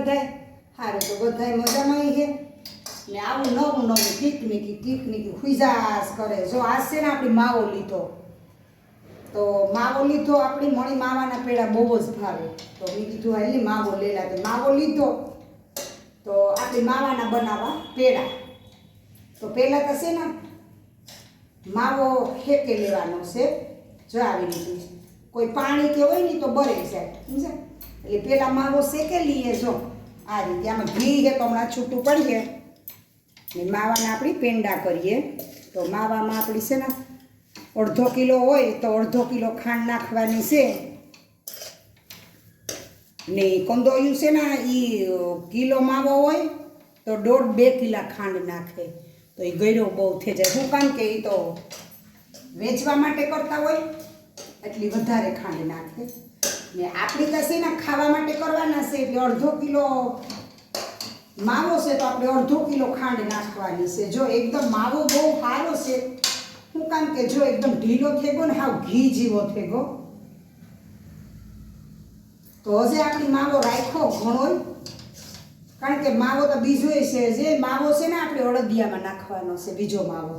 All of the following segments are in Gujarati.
બધાય? સારું તો બધાય મજામાં છે ને આવું નવું નવું ટીકનીકી ટીકનીકી ખુજાસ કરે. જો આજ છે ને આપણી માવો લીધો. તો માવો લીધો આપણી મણી માવાના પેડા બહુ જ ભાવે. તો મેં કીધું, હાલી માવો લેલા તો માવો લીધો. તો આપણી માવાના બનાવવા પેડા. તો પહેલાં તો છે ને માવો શેકે લેવાનો છે. જો આવી રીતે. કોઈ પાણી કે હોય ને તો બરે છે સમજે એટલે પેલા માવો શેકે લઈએ જો. આ રીતે આમાં ઘી છે હમણાં છૂટું પડીએ ને માવાના આપણી પેંડા કરીએ. તો માવામાં આપણી છે ને અડધો કિલો હોય તો અડધો કિલો ખાંડ નાખવાની છે. ને કંદોયું છે ને એ કિલો માવો હોય તો દોઢ બે કિલા ખાંડ નાખે. તો એ ગયરો બહુ થઈ જાય. શું કામ કે એ તો વેચવા માટે કરતા હોય? એટલી વધારે ખાંડ નાખે. ને આપણી ને ખાવા માટે કરવાના છે એટલે અડધો કિલો માવો છે તો આપણે અડધો કિલો ખાંડ નાખવાની છે. જો એકદમ માવો બહુ સારો છે, હું કામ કે જો એકદમ ઢીલો થેગો ને હાવ ઘી જેવો થેગો. તો હજે આપણી માવો રાખ્યો ઘણો કારણ કે માવો તો બીજો છે જે માવો છે ને આપણે અડદિયામાં નાખવાનો છે, બીજો માવો.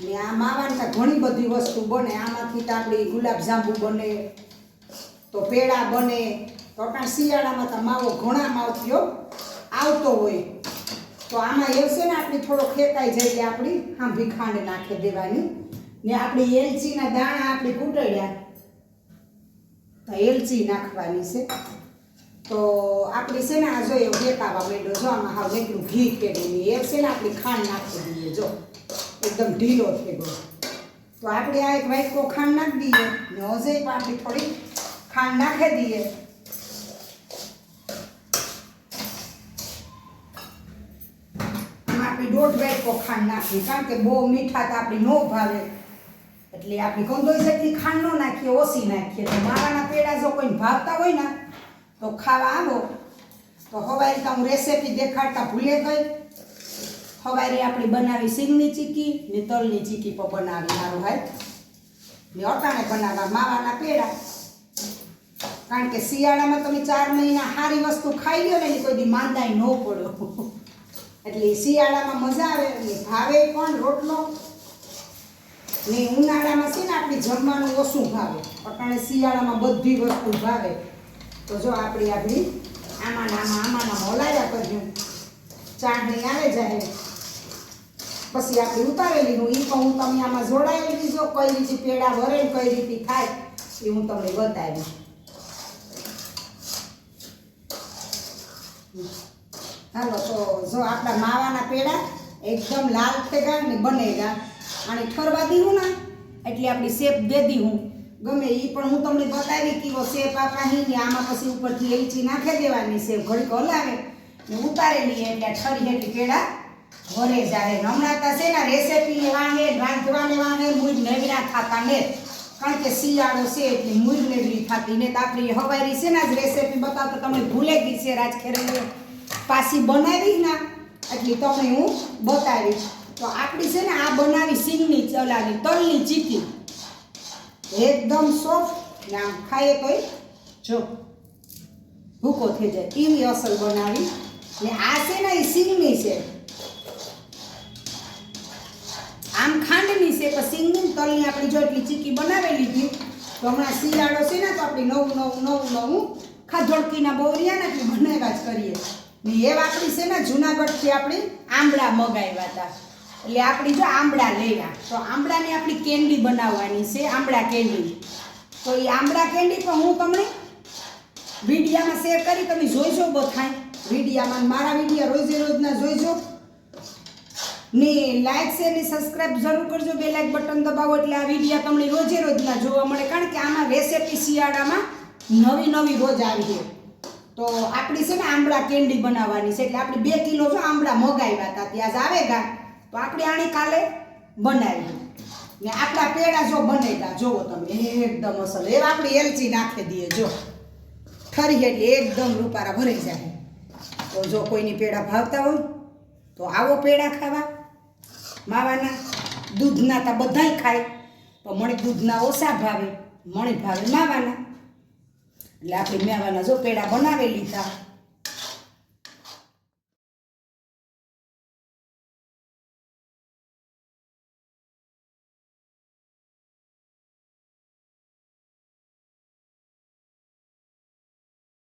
ને આ માવાની ઘણી બધી વસ્તુ બને, આમાંથી તો આપણી ગુલાબજાંબુ બને તો પેડા બને. તો પણ શિયાળામાં તો માવો ઘણા માવથીઓ આવતો હોય. તો આમાં એવું છે ને, આપણી થોડો ખેંચાઈ જઈએ આપણી હાંભી ખાંડ નાખી દેવાની. ને આપણી એલચીના દાણા આપણે કૂટડ્યા તો એલચી નાખવાની છે. તો આપણી છે ને, આ જો એવું દેખાવા માંડ્યો, જો આમાં હાવ એટલું ઘી કેડીને એક છે ને, આપણી ખાંડ નાખી દઈએ, જો. એકદમ ઢીલો થઈ ગયો. તો આપણે આ એક વાટકો ખાંડ નાખી દઈએ. ને હજે પણ આપણી થોડી ખાંડ નાખી દઈએ આપણી દોઢ વાટકો ખાંડ નાખી કારણ કે બહુ મીઠા તો આપણી નો ભાવે એટલે આપણી કંદોઈ જેટલી ખાંડ ન નાખીએ, ઓછી નાખીએ. તો માવાના પેડા જો કોઈને ભાવતા હોય ને, તો ખાવા આવો. તો હવારે તો હું રેસીપી દેખાડતા ભૂલે ગઈ. હવારે આપણે બનાવી સિંગની ચીકી ને તલની ચીકી પણ બનાવી. મારું ભાઈ ને અટાણે બનાવવા માવાના પેડા. કારણ કે શિયાળામાં તમે ચાર મહિના સારી વસ્તુ ખાઈ લો ને એટલે કોઈ દી માંદાય ન પડો. એટલે શિયાળામાં મજા આવે એટલે ભાવે પણ રોટલો. ને ઉનાળામાં છે ને આપણી જમવાનું ઓછું ભાવે. પણ શિયાળામાં બધી વસ્તુ ભાવે. તો જો આપણી આપણી આમાં આમાં આમાં હલાયા કર્યું ચાટણી આવે જાય પછી આપણે ઉતારેલી હું એ પણ હું તમે આમાં જોડાયેલી જો કઈ રીતે પેડા ભરે કઈ રીતે ખાય એ હું તમને બતાવી હાલો, તો જો આપણા માવાના પેડા એકદમ લાલ થઈ ગયા ને બને ગયા. અને ઠરવા દીધું ને, એટલે આપણી શેપ દે હું. ગમે એ પણ હું તમને બતાવી કીધો શેપ આપણા ને આમાં પછી ઉપરથી એલચી નાખી દેવાની શેપ, ઘડીક હલાવે ને ઉતારેલી એટલે આ ઠરી હેઠી પેડા ઘરે જાય. હમણાં તો છે ને રેસેપી વાંગે રાંધવાને વાંગે મૂળ નવીના ખાતા ને. કારણ કે શિયાળો છે એટલે બી થતી ને આપણી હવારી છે ને જ રેસીપી બતાવતો તમને ભૂલે ગઈ છે રાજખેરને પાછી બનાવી ના. એટલે તમને હું બતાવીશ. તો આપણી છે ને આ બનાવી સિંગની ચલાવી, તલની ચીકી. એકદમ સોફ્ટ ને આમ ખાઈએ તોય જો ભૂકો થઈ જાય. એવી અસલ બનાવી. ને આ છે ને એ સિંગની છે. આમ ખાંડની છે પણ સિંગની તલની આપણી જો એટલી ચીકી બનાવેલી હતી, તો હમણાં શિયાળો છે ને, તો આપણી નવું નવું નવું નવું ખાધોડકીના બોરિયા ને એટલે બનાવ્યા જ કરીએ. ને એ આપણી છે ને, જુનાગઢથી આપણે આંબળા મગાવ્યા હતા. એટલે આપણી જો આંબળા લેવા, તો આંબળાની આપણી કેન્ડી બનાવવાની છે, આંબળા કેન્ડી. તો એ આંબળા કેન્ડી પણ હું તમને વિડીયામાં શેર કરી, તમે જોઈજો બધાય. વિડીયામાં મારા વિડીયા રોજે રોજના જોઈજો. ને લાઈક શેર ને સબસ્ક્રાઇબ જરૂર કરજો. બે લાઈક બટન દબાવો એટલે આ વિડીયા તમને રોજે રોજના જોવા મળે. કારણ કે આમાં રેસીપી શિયાળામાં નવી નવી રોજ આવી છે. તો આપણી છે ને આંબળા કેન્ડી બનાવવાની છે. એટલે આપણે બે કિલો જો આંબળા મગાવ્યા હતા. ત્યાં જ આવેગા. તો આપણે આની કાલે બનાવી. ને આપણા પેડા જો બનેગા જોવો તમે, એકદમ અસલ. એવા આપણે એલચી નાખી દઈએ, જો. ઠરી એટલે એકદમ રૂપારા ભરાઈ જાય. તો જો કોઈની પેડા ભાવતા હોય, તો આવો પેડા ખાવા. માવાના દૂધના તા બધાય ખાય. પણ મણી દૂધના ઓછા ભાવે, મણી ભાવે માવાના. એટલે આપણે મેવાના જો પેડા બનાવી લીધા.